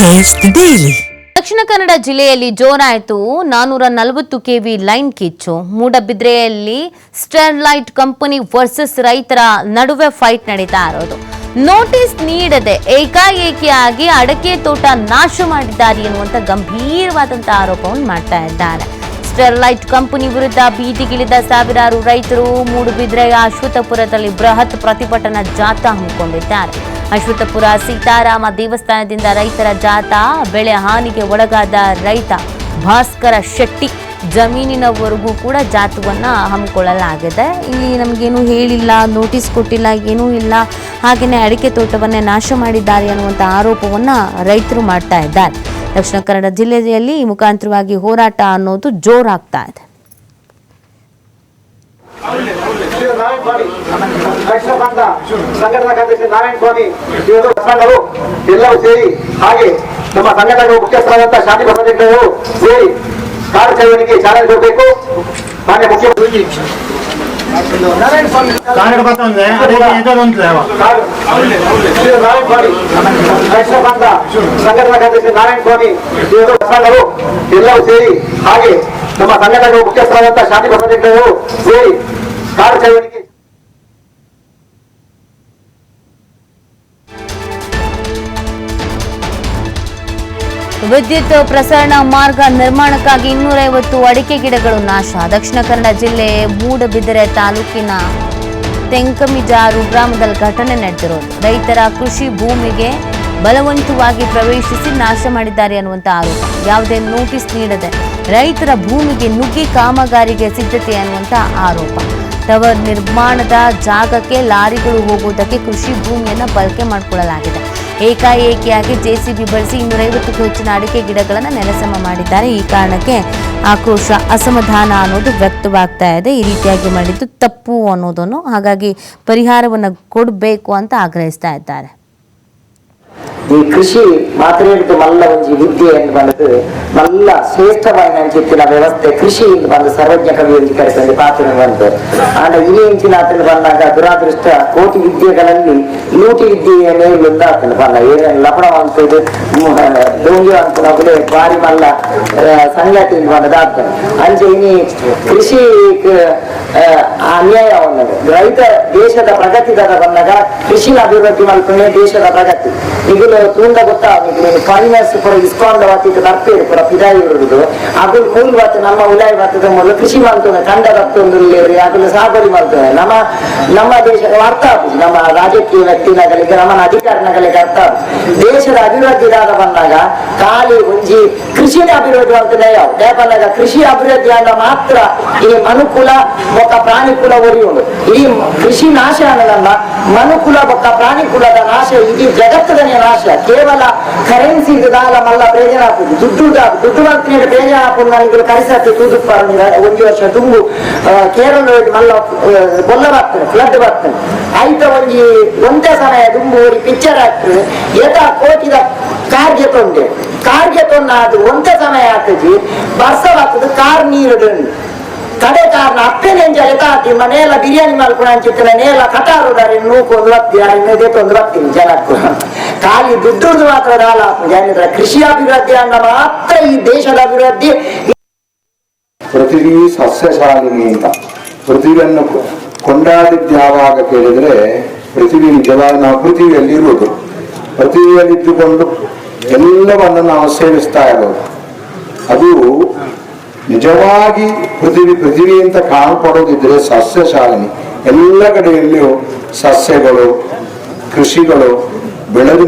Taste daily. Dakshina Kannada ಜಿಲ್ಲೆಯಲ್ಲಿ ಜೋರಾಯಿತು ನಾನೂರ ನಲವತ್ತು ಕೆವಿ ಲೈನ್ ಕಿಚ್ಚು. ಮೂಡಬಿದ್ರೆಯಲ್ಲಿ ಸ್ಟೆರ್ಲೈಟ್ ಕಂಪನಿ ವರ್ಸಸ್ ರೈತರ ನಡುವೆ ಫೈಟ್ ನಡೀತಾ ಇರೋದು. ನೋಟಿಸ್ ನೀಡದೆ ಏಕಾಏಕಿಯಾಗಿ ಅಡಕೆ ತೋಟ ನಾಶ ಮಾಡಿದ್ದಾರೆ ಎನ್ನುವಂತ ಗಂಭೀರವಾದಂತಹ ಆರೋಪವನ್ನು ಮಾಡ್ತಾ ಇದ್ದಾರೆ. ಸ್ಟೆರ್ಲೈಟ್ ಕಂಪನಿ ವಿರುದ್ಧ ಬೀದಿಗಿಳಿದ ಸಾವಿರಾರು ರೈತರು ಮೂಡುಬಿದ್ರೆಯ ಅಶ್ವತ್ಥಪುರದಲ್ಲಿ ಬೃಹತ್ ಪ್ರತಿಭಟನಾ ಜಾಥಾ ಹಮ್ಮಿಕೊಂಡಿದ್ದಾರೆ. ಅಶ್ವತ್ಥಪುರ ಸೀತಾರಾಮ ದೇವಸ್ಥಾನದಿಂದ ರೈತರ ಜಾಥಾ, ಬೆಳೆ ಹಾನಿಗೆ ಒಳಗಾದ ರೈತ ಭಾಸ್ಕರ ಶೆಟ್ಟಿ ಜಮೀನಿನವರೆಗೂ ಕೂಡ ಜಾತವನ್ನು ಹಮ್ಮಿಕೊಳ್ಳಲಾಗಿದೆ. ಇಲ್ಲಿ ನಮಗೇನು ಹೇಳಿಲ್ಲ ನೋಟಿಸ್ ಕೊಟ್ಟಿಲ್ಲ, ಏನೂ ಇಲ್ಲ. ಹಾಗೆಯೇ ಅಡಿಕೆ ತೋಟವನ್ನೇ ನಾಶ ಮಾಡಿದ್ದಾರೆ ಅನ್ನುವಂಥ ಆರೋಪವನ್ನ ರೈತರು ಮಾಡ್ತಾ ಇದ್ದಾರೆ. ದಕ್ಷಿಣ ಕನ್ನಡ ಜಿಲ್ಲೆಯಲ್ಲಿ ಈ ಮುಖಾಂತರವಾಗಿ ಹೋರಾಟ ಅನ್ನೋದು ಜೋರಾಗ್ತಾ ಇದೆ. ದಕ್ಷಿಣ ಪ್ರಾಂತ ಸಂಘಟನಾ ಸ್ವಾಮಿ ಇವರು ಮುಖಂಡರು ಎಲ್ಲರೂ ಸೇರಿ ಹಾಗೆ ನಮ್ಮ ಸಂಘಟನೆಗಳ ಮುಖ್ಯಸ್ಥರಾದಂತಹ ಶಾಂತಿ ಬಸವಲಿಂಗರು ಸೇರಿ ಕಾರ್ಯಾಚರಣೆಗೆ ಚಾಲನೆ ಕೊಡಬೇಕು. ಮಾನ್ಯ ಮುಖ್ಯಮಂತ್ರಿ ಅದಕ್ಕೆ ಸಂಘಟನಾ ಕಾರ್ಯದರ್ಶಿ ನಾರಾಯಣ ಸ್ವಾಮಿ. ಎಲ್ಲರೂ ಸೇರಿ ಹಾಗೆ ನಮ್ಮ ಸಂಘಟನೆಗಳ ಮುಖ್ಯಸ್ಥರಾದಂತಹ ಶಾಂತಿ ಸೇರಿ ಚಳವಳಿಗೆ ವಿದ್ಯುತ್ ಪ್ರಸರಣ ಮಾರ್ಗ ನಿರ್ಮಾಣಕ್ಕಾಗಿ ಇನ್ನೂರೈವತ್ತು ಅಡಿಕೆ ಗಿಡಗಳು ನಾಶ. ದಕ್ಷಿಣ ಕನ್ನಡ ಜಿಲ್ಲೆ ಮೂಡಬಿದಿರೆ ತಾಲೂಕಿನ ತೆಂಕಮಿಜಾರು ಗ್ರಾಮದಲ್ಲಿ ಘಟನೆ ನಡೆದಿರೋದು. ರೈತರ ಕೃಷಿ ಭೂಮಿಗೆ ಬಲವಂತವಾಗಿ ಪ್ರವೇಶಿಸಿ ನಾಶ ಮಾಡಿದ್ದಾರೆ ಅನ್ನುವಂಥ ಆರೋಪ. ಯಾವುದೇ ನೋಟಿಸ್ ನೀಡದೆ ರೈತರ ಭೂಮಿಗೆ ನುಗ್ಗಿ ಕಾಮಗಾರಿಗೆ ಸಿದ್ಧತೆ ಅನ್ನುವಂಥ ಆರೋಪ. ಟವರ್ ನಿರ್ಮಾಣದ ಜಾಗಕ್ಕೆ ಲಾರಿಗಳು ಹೋಗುವುದಕ್ಕೆ ಕೃಷಿ ಭೂಮಿಯನ್ನು ಬಳಕೆ ಮಾಡಿಕೊಳ್ಳಲಾಗಿದೆ. ಏಕಾಏಕಿಯಾಗಿ ಜೆಸಿಬಿ ಬಳಸಿ ಇನ್ನೂರೈವತ್ತಕ್ಕೂ ಹೆಚ್ಚಿನ ಅಡಿಕೆ ಗಿಡಗಳನ್ನು ನೆಲಸಮ ಮಾಡಿದ್ದಾರೆ. ಈ ಕಾರಣಕ್ಕೆ ಆಕ್ರೋಶ, ಅಸಮಾಧಾನ ಅನ್ನೋದು ವ್ಯಕ್ತವಾಗ್ತಾ ಇದೆ. ಈ ರೀತಿಯಾಗಿ ಮಾಡಿದ್ದು ತಪ್ಪು ಅನ್ನೋದನ್ನು ಹಾಗಾಗಿ ಪರಿಹಾರವನ್ನು ಕೊಡಬೇಕು ಅಂತ ಆಗ್ರಹಿಸ್ತಾ ಇದ್ದಾರೆ. ಈ ಕೃಷಿ ಮಾತ್ರೇಡಿದು ಮಲ್ಲ ಒಂಜಿ ವಿದ್ಯೆ ಎಂದು ಬಂದದ್ದು. ಮಲ್ಲ ಶ್ರೇಷ್ಠವಾದ ಅಂಚಿತ್ತಿನ ವ್ಯವಸ್ಥೆ ಕೃಷಿ ಎಂದು ಬಂದು ಸರ್ವಜ್ಞ ಕವಿ ಒಂಜಿ ಕರೆತಂದು ಪಾತ್ರ ಬಂತು. ಆಂಡ ಇನಿ ಇಂಚಿನ ಆತನು ಬಂದಾಗ ದುರಾದೃಷ್ಟ ಕೋಟಿ ವಿದ್ಯೆಗಳಲ್ಲಿ ಲೂಟಿ ವಿದ್ಯೆಯ ಮೇಲೊಂದು ಆತನು ಬಂದ ಏನೇನು ಲಪಣ ಅಂತದ್ದು ಡೋಂಗಿ ಅಂತನಗುಲೆ ಬಾರಿ ಮಲ್ಲ ಆ, ಸಂಗತಿ ಬಂದದ ಆತನು ಅಂಚೆ ಇನಿ ಕೃಷಿ ಅನ್ಯಾಯ ರೈತ ದೇಶದ ಪ್ರಗತಿ ಬಂದಾಗ ಕೃಷಿ ಅಭಿವೃದ್ಧಿ ಮಲ್ಪನೆ ದೇಶದ ಪ್ರಗತಿ. ಈಗಲೂ ತೂಂಡ ಗೊತ್ತಾ ನೀನು ಫೈನಾನ್ಸ್ ಪುರ ಇಸ್ಕಾನ್ ವಾತಿಗೆ ಬರ್ಪೇರು ಪುರ ಪಿದಾಯಿ ಇರುವುದು ಅದು ಮೂಲ ವಾತ ನಮ್ಮ ಉಲಾಯಿ ವಾತದ ಮೂಲ ಕೃಷಿ ಮಾಡ್ತೇವೆ ಕಂಡ ರಕ್ತೊಂದು ಅದನ್ನು ಸಾಗುವಳಿ ಮಾಡ್ತೇವೆ ನಮ್ಮ ನಮ್ಮ ದೇಶದ ಅರ್ಥ ಆಗುದು ನಮ್ಮ ರಾಜಕೀಯ ವ್ಯಕ್ತಿನಗಳಿಗೆ ನಮ್ಮ ಅಧಿಕಾರಿಗಳಿಗೆ ಅರ್ಥ ದೇಶದ ಅಭಿವೃದ್ಧಿ ದಾದ ಬಂದಾಗ ಖಾಲಿ ಒಂಜಿ ಕೃಷಿನ ಅಭಿವೃದ್ಧಿ ಆಗ್ತದೆ ಯಾವ ಬಂದಾಗ ಕೃಷಿ ಅಭಿವೃದ್ಧಿ ಆದ ಮಾತ್ರ ಈ ಮನುಕುಲ, ಬೊಕ್ಕ ಪ್ರಾಣಿಕುಲ ಒರಿಯುಂಡು ಈ ಕೃಷಿ ನಾಶ ಅನ್ನೋದನ್ನ ಮನುಕುಲ, ಬೊಕ್ಕ ಪ್ರಾಣಿಕುಲದ ನಾಶ ಇಡೀ ಜಗತ್ತದನೇ ಕರೆನ್ಸಿ ದಾಲ ಮಲ್ಲ ಪ್ರಯೋಜನ ಹಾಕುದು ದುಡ್ಡು ದುಡ್ಡು ಪ್ರಯೋಜನ ಹಾಕುದು ನನಗೆ ಕರೆಸತ್ತೆ ತೂದುಪ್ಪ ಒಂದು ವರ್ಷ ತುಂಬು. ಕೇರಳ ಮಲ್ಲ ಬೊಲ್ಲ ಬರ್ತದೆ ಫ್ಲಡ್ ಬರ್ತದೆ. ಆಯ್ತ ಒಂಜಿ ಒಂದೇ ಸಮಯ ಒಂದು ಪಿಕ್ಚರ್ ಆಗ್ತದೆ. ಏತ ಕೋಟಿದ ಕಾರ್ಗೆ ತೊಂದೆ ಕಾರ್ಗೆ ತೊನ್ನ ಅದು ಒಂದೇ ಸಮಯ ಆಗ್ತದೆ. ಬರ್ಸವಾಗ್ತದೆ ಕಾರ್ ನೀರು ದಂಡು ಕಡೆ ಕಾರಣ ಅಪ್ಪೇನೆ ಎತಾತಿ ಮನೆಯಲ್ಲ ಬಿರಿಯಾನಿ ಮಾಡ್ಕೊಂಡು ಅಂಚಿತ್ತಿನ ನೇಲ ಕಟಾರುದಾರೆ, ನೂಕೊಂದು ಬತ್ತಿ ಇನ್ನದೇ ತೊಂದು ಬರ್ತೀನಿ ಜನಕ್ಕೂ ಖಾಲಿ ದುಡ್ಡು ಮಾತ್ರ ದಾಲ ಜನಿದ್ರ ಕೃಷಿ ಅಭಿವೃದ್ಧಿ ಅಂದ ಮಾತ್ರ ಈ ದೇಶದ ಅಭಿವೃದ್ಧಿ. ಪೃಥ್ವಿ ಸಸ್ಯಶಾಲಿನಿ ಅಂತ. ಪೃಥ್ವಿಯನ್ನು ಕೊಂಡಾಡಿದ್ದು ಯಾವಾಗ ಕೇಳಿದ್ರೆ ಪೃಥ್ವಿ ನಿಜವಾಗಿ ನಾವು ಪೃಥ್ವಿಯಲ್ಲಿ ಇರುವುದು. ಪೃಥ್ವಿಯಲ್ಲಿ ಇದ್ದುಕೊಂಡು ಎಲ್ಲವನ್ನು ನಾವು ಸೇವಿಸ್ತಾ ಇರೋದು. ಅದು ನಿಜವಾಗಿ ಪೃಥ್ವಿ ಪೃಥ್ವಿ ಅಂತ ಕಾಣಪಡೋದಿದ್ರೆ ಸಸ್ಯಶಾಲಿನಿ ಎಲ್ಲ ಕಡೆಯಲ್ಲಿಯೂ ಸಸ್ಯಗಳು ಕೃಷಿಗಳು ಬೆಳೆದು